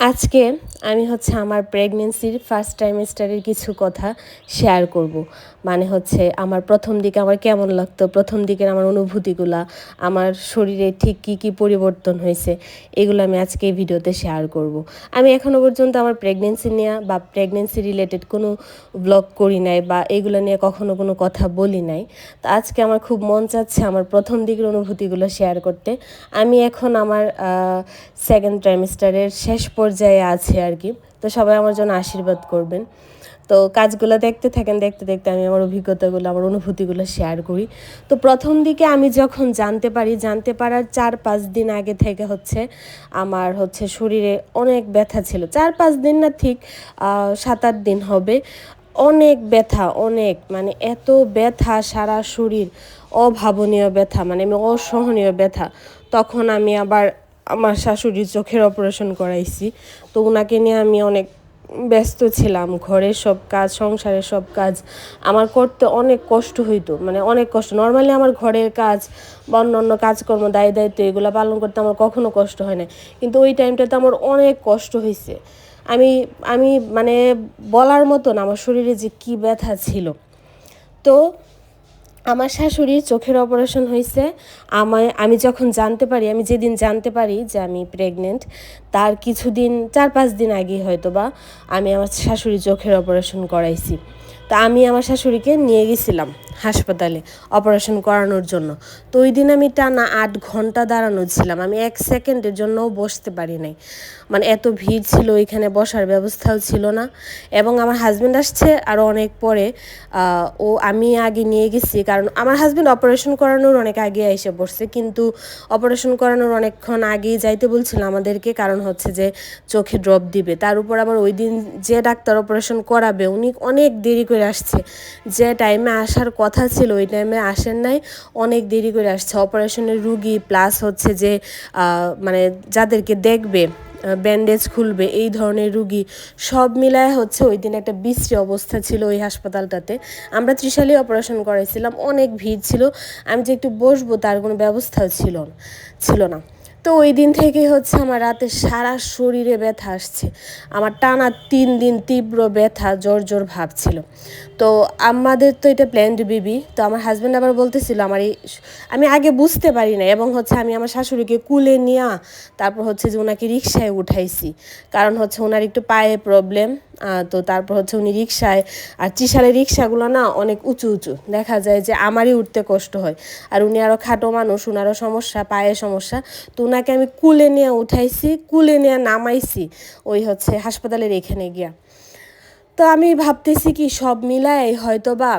আজকে আমি হচ্ছে আমার প্রেগনেন্সির ফার্স্ট টাইমেস্টারের কিছু কথা শেয়ার করব। মানে হচ্ছে আমার প্রথম দিকে আমার কেমন লাগতো, প্রথম দিকের আমার অনুভূতিগুলা, আমার শরীরে ঠিক কী কী পরিবর্তন হয়েছে, এগুলো আমি আজকে এই ভিডিওতে শেয়ার করব। আমি এখনও পর্যন্ত আমার প্রেগনেন্সি নিয়ে বা প্রেগনেন্সি রিলেটেড কোনো ব্লগ করি নাই বা এগুলো নিয়ে কখনো কোনো কথা বলি নাই। তো আজকে আমার খুব মন চাচ্ছে আমার প্রথম দিকের অনুভূতিগুলো শেয়ার করতে। আমি এখন আমার সেকেন্ড ট্রাইমেস্টারের শেষ পর্যায়ে আছে আর কি। তো সবাই আমার জন্য আশীর্বাদ করবেন। তো কাজগুলো দেখতে থাকেন, দেখতে দেখতে আমি আমার অভিজ্ঞতাগুলো, আমার অনুভূতিগুলো শেয়ার করি। তো প্রথম দিকে আমি যখন জানতে পারি, জানতে পারার চার পাঁচ দিন আগে থেকে হচ্ছে আমার হচ্ছে শরীরে অনেক ব্যথা ছিল। চার পাঁচ দিন না ঠিক সাত আট দিন হবে। অনেক ব্যথা, অনেক মানে এত ব্যথা সারা শরীর। অভাবনীয় ব্যথা মানে আমি অসহনীয় ব্যথা। তখন আমি আবার আমার শাশুড়ির চোখের অপারেশন করাইছি। তো ওনাকে নিয়ে আমি অনেক ব্যস্ত ছিলাম, ঘরের সব কাজ, সংসারের সব কাজ। আমার করতে অনেক কষ্ট হইতো মানে অনেক কষ্ট। নর্মালি আমার ঘরের কাজ বা অন্য অন্য কাজকর্ম, দায় দায়িত্ব এগুলো পালন করতে আমার কখনো কষ্ট হয় না কিন্তু ওই টাইমটাতে আমার অনেক কষ্ট হয়েছে আমি আমি মানে বলার মতন আমার শরীরে যে কী ব্যথা ছিল। তো আমার শাশুড়ির চোখের অপারেশন হয়েছে। আমায় আমি যখন জানতে পারি, আমি যেদিন জানতে পারি যে আমি প্রেগনেন্ট তার কিছুদিন, চার পাঁচ দিন আগে হয়তো বা আমি আমার শাশুড়ির চোখের অপারেশন করাইছি। তা আমি আমার শাশুড়িকে নিয়ে গেছিলাম হাসপাতালে অপারেশন করানোর জন্য। তো ওই দিন আমি টানা আট ঘণ্টা দাঁড়ানো ছিলাম। আমি এক সেকেন্ডের জন্যও বসতে পারি নাই। মানে এত ভিড় ছিল, ওইখানে বসার ব্যবস্থাও ছিল না। এবং আমার হাজব্যান্ড আসছে আরও অনেক পরে। ও আমি আগে নিয়ে গেছি, কারণ আমার হাজব্যান্ড অপারেশন করানোর অনেক আগে এসে বসছে। কিন্তু অপারেশন করানোর অনেকক্ষণ আগেই যাইতে বলছিল আমাদেরকে, কারণ হচ্ছে যে চোখে ড্রপ দিবে। তার উপর আবার ওই দিন যে ডাক্তার অপারেশন করাবে, উনি অনেক দেরি করে আসছে। যে টাইমে আসার কথা ছিল, ওই টাইমে আসেন নাই, অনেক দেরি করে আসছে। অপারেশনের রুগী প্লাস হচ্ছে যে মানে যাদেরকে দেখবে ব্যান্ডেজ খুলবে, এই ধরনের রুগী সব মিলায় হচ্ছে ওই দিন একটা বিশ্রী অবস্থা ছিল ওই হাসপাতালটাতে। আমরা ত্রিশালি অপারেশন করাইছিলাম, অনেক ভিড় ছিল। আমি যে একটু বসবো তার কোনো ব্যবস্থাও ছিল ছিল না। তো ওই দিন থেকে হচ্ছে আমার রাতে সারা শরীরে ব্যথা আসছে। আমার টানা তিন দিন তীব্র ব্যথা জোর জোর ভাব ছিল। তো আমাদের তো এটা প্ল্যান্ড বেবি তো আমার হাজব্যান্ড আবার বলতেছিল, আমার এই আমি আগে বুঝতে পারি না এবং হচ্ছে আমি আমার শাশুড়িকে কুলে নিয়ে তারপর হচ্ছে যে ওনাকে রিক্সায় উঠাইছি। কারণ হচ্ছে ওনার একটু পায়ে প্রবলেম তো তারপর হচ্ছে উনি রিক্সায় আর চিশালের রিক্সাগুলো না অনেক উঁচু উঁচু। দেখা যায় যে আমারই উঠতে কষ্ট হয়। আর উনি আরও খাটো মানুষ, উনারও সমস্যা, পায়ে সমস্যা। তো ওনাকে আমি কুলে নিয়ে উঠাইছি, কুলে নিয়ে নামাইছি ওই হচ্ছে হাসপাতালের এখানে গিয়া। তো আমি ভাবতেছি কি সব মিলায় হয়তো বা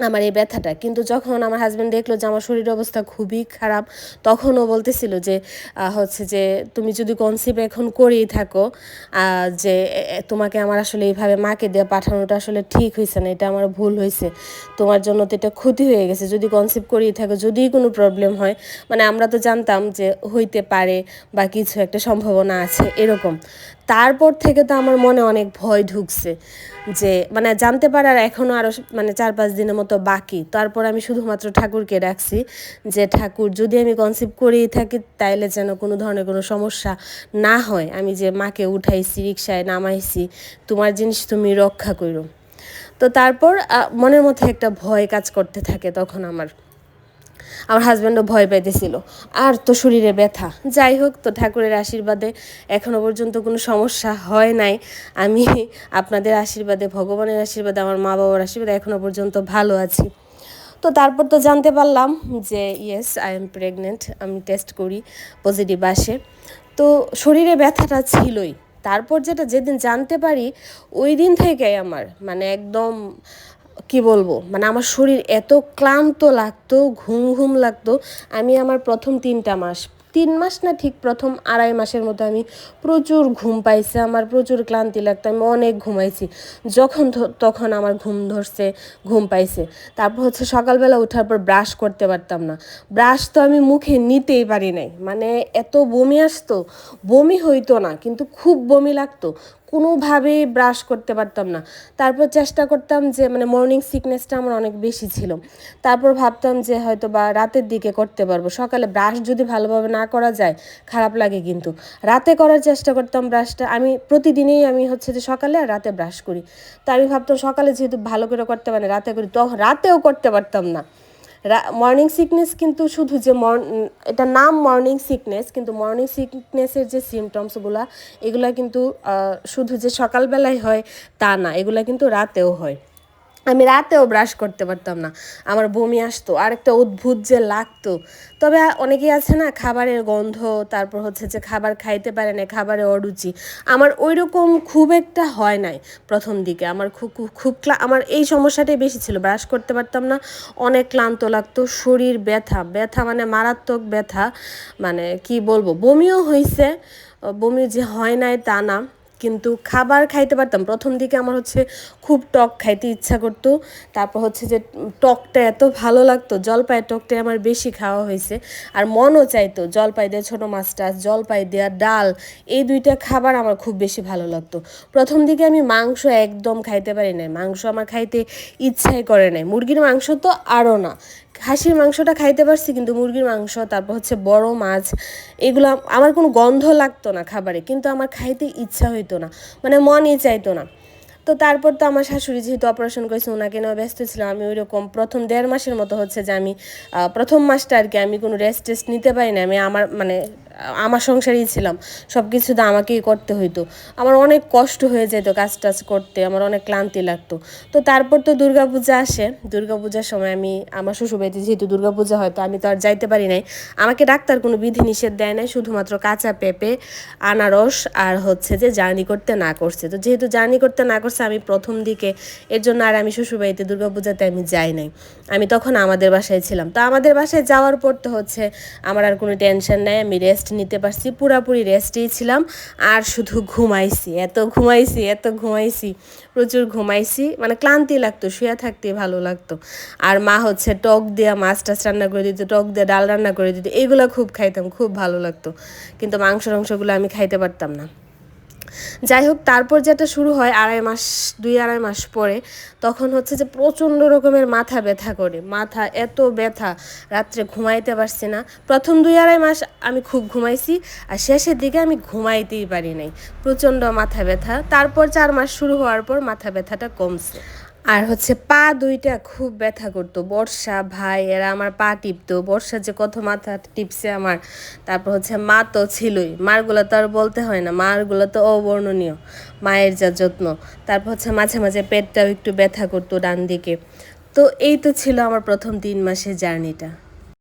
আমার এই ব্যথাটা। কিন্তু যখন আমার হাজব্যান্ড দেখল যে আমার শরীরের অবস্থা খুবই খারাপ তখনও বলতেছিল যে হচ্ছে যে, তুমি যদি কনসিভ এখন করেই থাকো যে তোমাকে আমার আসলে এইভাবে মাকে দিয়ে পাঠানোটা আসলে ঠিক হয়েছে না, এটা আমার ভুল হয়েছে তোমার জন্য তো এটা ক্ষতি হয়ে গেছে। যদি কনসিভ করেই থাকো, যদি কোনো প্রবলেম হয় মানে আমরা তো জানতাম যে হইতে পারে বা কিছু একটা সম্ভাবনা আছে এরকম। তারপর থেকে তো আমার মনে অনেক ভয় ঢুকছে যে মানে জানতে পারার এখনও আরও মানে চার পাঁচ দিনের মতো বাকি। তারপর আমি শুধুমাত্র ঠাকুরকে রাখছি যে, ঠাকুর, যদি আমি কনসিভ করেই থাকি, তাইলে যেন কোনো ধরনের কোনো সমস্যা না হয়। আমি যে মাকে উঠাইছি রিক্সায় নামাইছি, তোমার জিনিস তুমি রক্ষা করো তো তারপর মনের মধ্যে একটা ভয় কাজ করতে থাকে তখন আমার। আমার হাজব্যান্ডও ভয় পাইতেছিল। আর তো শরীরে ব্যথা। যাই হোক, তো ঠাকুরের আশীর্বাদে এখনও পর্যন্ত কোনো সমস্যা হয় নাই। আমি আপনাদের আশীর্বাদে, ভগবানের আশীর্বাদে, আমার মা বাবার আশীর্বাদে এখনও পর্যন্ত ভালো আছি। তো তারপর তো জানতে পারলাম যে ইয়েস আই এম প্রেগনেন্ট আমি টেস্ট করি পজিটিভ আসে। তো শরীরে ব্যথাটা ছিলই। তারপর যেটা যেদিন জানতে পারি, ওই দিন থেকেই আমার মানে একদম কি বলব? মানে আমার শরীর এত ক্লান্ত লাগতো, ঘুম ঘুম লাগতো। আমি আমার প্রথম তিনটা মাস তিন মাস না ঠিক প্রথম আড়াই মাসের মতো আমি প্রচুর ঘুম পাইছে, আমার প্রচুর ক্লান্তি লাগতো, আমি অনেক ঘুমাইছি। যখন তখন আমার ঘুম ধরছে, ঘুম পাইছে। তারপর হচ্ছে সকালবেলা ওঠার পর ব্রাশ করতে পারতাম না। ব্রাশ তো আমি মুখে নিতেই পারি নাই মানে এত বমি আসতো, বমি হইতো না, কিন্তু খুব বমি লাগতো। কোনোভাবেই ব্রাশ করতে পারতাম না। তারপর চেষ্টা করতাম যে মানে মর্নিং সিকনেসটা আমার অনেক বেশি ছিল। তারপর ভাবতাম যে হয়তো বা রাতের দিকে করতে পারব। সকালে ব্রাশ যদি ভালোভাবে না করা যায়, খারাপ লাগে কিন্তু। রাতে করার চেষ্টা করতাম ব্রাশটা আমি প্রতিদিনই আমি হচ্ছে যে সকালে আর রাতে ব্রাশ করি। তো আমি ভাবতাম সকালে যেহেতু ভালো করে করতে পারি রাতে করি, তো রাতেও করতে পারতাম না। মর্নিং সিকনেস কিন্তু শুধু যে মর্ন এটা নাম মর্নিং সিকনেস কিন্তু মর্নিং সিকনেসের যে সিমটমসগুলো এগুলা কিন্তু শুধু যে সকালবেলায় হয় তা না, এগুলা কিন্তু রাতেও হয়। আমি রাতেও ব্রাশ করতে পারতাম না। আমার বমি আসতো আর একটা অদ্ভুত যে লাগতো। তবে অনেকেই আছে না, খাবারের গন্ধ, তারপর হচ্ছে যে খাবার খাইতে পারে না, খাবারে অরুচি। আমার ওই রকম খুব একটা হয় নাই প্রথম দিকে। আমার খুব খুব আমার এই সমস্যাটাই বেশি ছিল ব্রাশ করতে পারতাম না। অনেক ক্লান্ত লাগতো, শরীর ব্যথা। ব্যথা মানে মারাত্মক ব্যথা। মানে কি বলব, বমিও হয়েছে বমি যে হয় নাই তা না। কিন্তু খাবার খাইতে পারতাম। প্রথম দিকে আমার হচ্ছে খুব টক খাইতে ইচ্ছা করতো। তারপর হচ্ছে যে টকটা এত ভালো লাগতো জলপাই টকটাই আমার বেশি খাওয়া হয়েছে। আর মনও চাইতো জলপাই দিয়ে ছোটো মাছ টাছ, জলপাই দেওয়া ডাল, এই দুইটা খাবার আমার খুব বেশি ভালো লাগতো। প্রথম দিকে আমি মাংস একদম খাইতে পারি নাই। মাংস আমার খাইতে ইচ্ছাই করে নাই। মুরগির মাংস তো আরও না। খাসির মাংসটা খাইতে পারছি, কিন্তু মুরগির মাংস, তারপর হচ্ছে বড় মাছ, এগুলো আমার কোনো গন্ধ লাগতো না খাবারে, কিন্তু আমার খাইতে ইচ্ছা হইতো না মানে মনই চাইতো না। তো তারপর তো আমার শাশুড়ি যেহেতু অপারেশন করেছে, ওনাকে নেওয়া ব্যস্ত ছিলাম, আমি ওই রকম প্রথম দেড় মাসের মতো হচ্ছে যে আমি প্রথম মাসটা আর কি আমি কোনো রেস্ট টেস্ট নিতে পারি না আমি আমার মানে আমার সংসারেই ছিলাম। সব কিছু তো আমাকেই করতে হইতো। আমার অনেক কষ্ট হয়ে যেত কাজ টাজ করতে, আমার অনেক ক্লান্তি লাগতো। তো তারপর তো দুর্গাপূজা আসে। দুর্গাপূজার সময় আমি, আমার শ্বশুরবাড়িতে যেহেতু দুর্গাপূজা হয়, তো আমি তো আর যাইতে পারি নাই। আমাকে ডাক্তার কোনো বিধি নিষেধ দেয় নাই, শুধুমাত্র কাঁচা পেঁপে, আনারস আর হচ্ছে যে জার্নি করতে না করছে। তো যেহেতু জার্নি করতে না করছে, আমি প্রথম দিকে, এর জন্য আর আমি শ্বশুরবাড়িতে দুর্গাপূজাতে আমি যাই নাই। আমি তখন আমাদের বাসায় ছিলাম। তো আমাদের বাসায় যাওয়ার পর তো হচ্ছে, আমার আর কোনো টেনশন নেই, আমি রেস্ট রেস্ট নিতে পারছি, পুরাপুরি রেস্টেই ছিলাম। আর শুধু ঘুমাইছি, এত ঘুমাইছি এত ঘুমাইছি, প্রচুর ঘুমাইছি। মানে ক্লান্তি লাগতো, শুয়ে থাকতে ভালো লাগতো। আর মা হচ্ছে টক দেওয়া মাছ টাছ রান্না করে দিত, টক দিয়ে ডাল রান্না করে দিত, এগুলো খুব খাইতাম, খুব ভালো লাগতো। কিন্তু মাংস টাংসগুলো আমি খাইতে পারতাম না। যাই হোক, তারপর যেটা শুরু হয় আড়াই মাস, দুই আড়াই মাস পরে, তখন হচ্ছে যে প্রচণ্ড রকমের মাথা ব্যথা করে। মাথা এত ব্যথা, রাত্রে ঘুমাইতে পারছি না। প্রথম দুই আড়াই মাস আমি খুব ঘুমাইছি আর শেষের দিকে আমি ঘুমাইতেই পারি নাই। প্রচণ্ড মাথা ব্যথা। তারপর চার মাস শুরু হওয়ার পর মাথা ব্যথাটা কমছে। আর হচ্ছে পা দুইটা খুব ব্যথা করতো। বর্ষা ভাই, এরা আমার পা টিপতো। বর্ষা যে কত মাথা টিপছে আমার, তারপর হচ্ছে মা তো ছিলই। মারগুলো তো আর বলতে হয় না। মারগুলো তো অবর্ণনীয়, মায়ের যা যত্ন। তারপর হচ্ছে মাঝে মাঝে পেটটাও একটু ব্যথা করতো ডান দিকে। তো এই তো ছিল আমার প্রথম তিন মাসের জার্নিটা।